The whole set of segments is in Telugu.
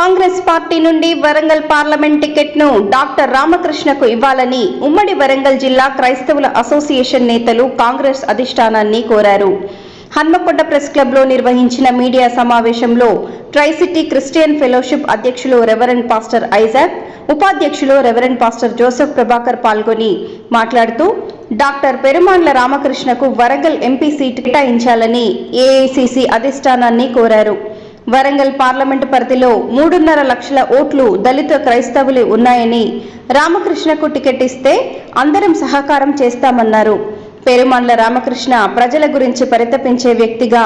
కాంగ్రెస్ పార్టీ నుండి వరంగల్ పార్లమెంట్ టికెట్ను డాక్టర్ రామకృష్ణకు ఇవ్వాలని ఉమ్మడి వరంగల్ జిల్లా క్రైస్తవుల అసోసియేషన్ నేతలు కాంగ్రెస్ అధిష్టానాన్ని కోరారు. హన్మకొండ ప్రెస్ క్లబ్లో నిర్వహించిన మీడియా సమావేశంలో ట్రైసిటీ క్రిస్టియన్ ఫెలోషిప్ అధ్యక్షులు రెవరెండ్ పాస్టర్ ఐజాక్ ఉపాధ్యక్షులు రెవరెండ్ పాస్టర్ జోసెఫ్ ప్రభాకర్ పాల్గొని మాట్లాడుతూ డాక్టర్ పెరుమాండ్ల రామకృష్ణకు వరంగల్ ఎంపీ సీటు కేటాయించాలని ఏఐసిసి అధిష్టానాన్ని కోరారు. వరంగల్ పార్లమెంటు పరిధిలో మూడున్నర లక్షల ఓట్లు దళిత క్రైస్తవులు ఉన్నాయని రామకృష్ణకు టికెట్ ఇస్తే అందరం సహకారం చేస్తామన్నారు. పెరుమండ్ల రామకృష్ణ ప్రజల గురించి పరితపించే వ్యక్తిగా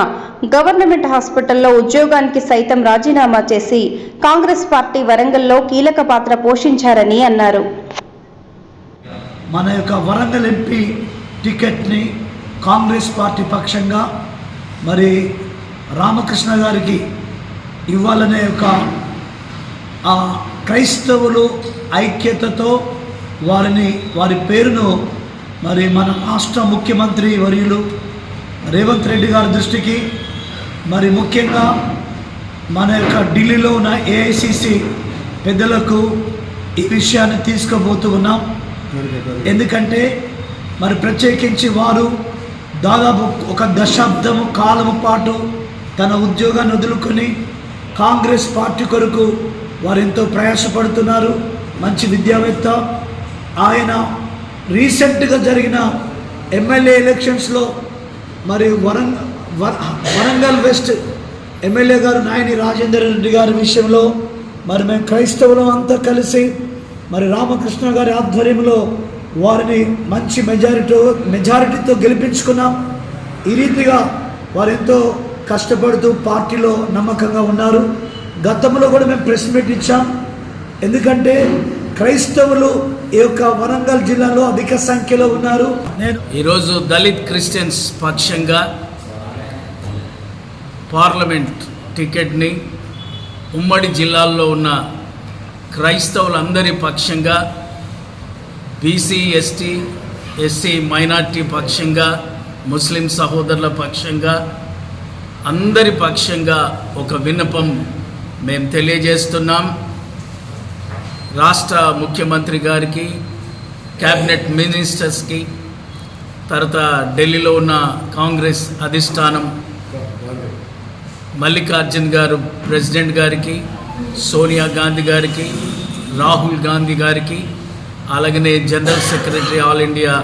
గవర్నమెంట్ హాస్పిటల్లో ఉద్యోగానికి సైతం రాజీనామా చేసి కాంగ్రెస్ పార్టీ వరంగల్లో కీలక పాత్ర పోషించారని అన్నారు. మన యొక్క వరంగల్ ఎంపీ టికెట్ని కాంగ్రెస్ పార్టీ పక్షంగా మరి రామకృష్ణ గారికి ఇవ్వాలనే ఒక ఆ క్రైస్తవులు ఐక్యతతో వారిని వారి పేరును మరి మన రాష్ట్ర ముఖ్యమంత్రి వర్యులు రేవంత్ రెడ్డి గారి దృష్టికి మరి ముఖ్యంగా మన యొక్క ఢిల్లీలో ఉన్న ఏఐసిసి పెద్దలకు ఈ విషయాన్ని తీసుకుపోతూ ఉన్నాం. ఎందుకంటే మరి ప్రత్యేకించి వారు దాదాపు ఒక దశాబ్దం కాలం పాటు తన ఉద్యోగాన్ని వదులుకొని కాంగ్రెస్ పార్టీ కొరకు వారు ఎంతో ప్రయాసపడుతున్నారు. మంచి విద్యావేత్త. ఆయన రీసెంట్గా జరిగిన ఎమ్మెల్యే ఎలక్షన్స్లో మరి వరంగ వర- వరంగల్ వెస్ట్ ఎమ్మెల్యే గారు నాయని రాజేందర్ రెడ్డి గారి విషయంలో మరి మేము క్రైస్తవులం అంతా కలిసి మరి రామకృష్ణ గారి ఆధ్వర్యంలో వారిని మంచి మెజారిటీ మెజారిటీతో గెలిపించుకున్నాం. ఈ రీతిగా వారెంతో కష్టపడుతూ పార్టీలో నమ్మకంగా ఉన్నారు. గతంలో కూడా మేము ప్రెస్ మీట్ ఇచ్చాం. ఎందుకంటే క్రైస్తవులు ఈ యొక్క వరంగల్ జిల్లాలో అధిక సంఖ్యలో ఉన్నారు. నేను ఈరోజు దళిత్ క్రిస్టియన్స్ పక్షంగా పార్లమెంట్ టికెట్ని ఉమ్మడి జిల్లాల్లో ఉన్న క్రైస్తవులందరి పక్షంగా బీసీ ఎస్టీ ఎస్సీ మైనార్టీ పక్షంగా ముస్లిం సహోదరుల పక్షంగా అందరి పక్షంగా ఒక విన్నపం మేము తెలియజేస్తున్నాం. రాష్ట్ర ముఖ్యమంత్రి గారికి క్యాబినెట్ మినిస్టర్స్కి తర్వాత ఢిల్లీలో ఉన్న కాంగ్రెస్ అధిష్టానం మల్లికార్జున్ గారు ప్రెసిడెంట్ గారికి సోనియా గాంధీ గారికి రాహుల్ గాంధీ గారికి అలాగనే general secretary all India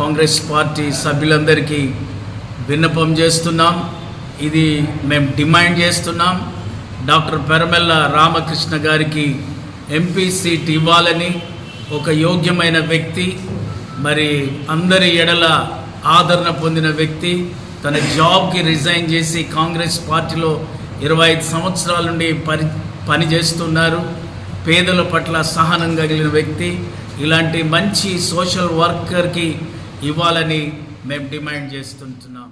Congress party సభ్యులందరికీ విన్నపం చేస్తున్నాం. ఇది మేము డిమాండ్ చేస్తున్నాం. డాక్టర్ పెరమెల్ల రామకృష్ణ గారికి ఎంపీ సీట్ ఇవ్వాలని ఒక యోగ్యమైన వ్యక్తి మరి అందరి ఎడల ఆదరణ పొందిన వ్యక్తి తన జాబ్కి రిజైన్ చేసి కాంగ్రెస్ పార్టీలో ఇరవై ఐదు సంవత్సరాల నుండి పని పనిచేస్తున్నారు పేదల పట్ల సహనం కలిగిన వ్యక్తి ఇలాంటి మంచి సోషల్ వర్కర్కి ఇవ్వాలని మేము డిమాండ్ చేస్తుంటున్నాం.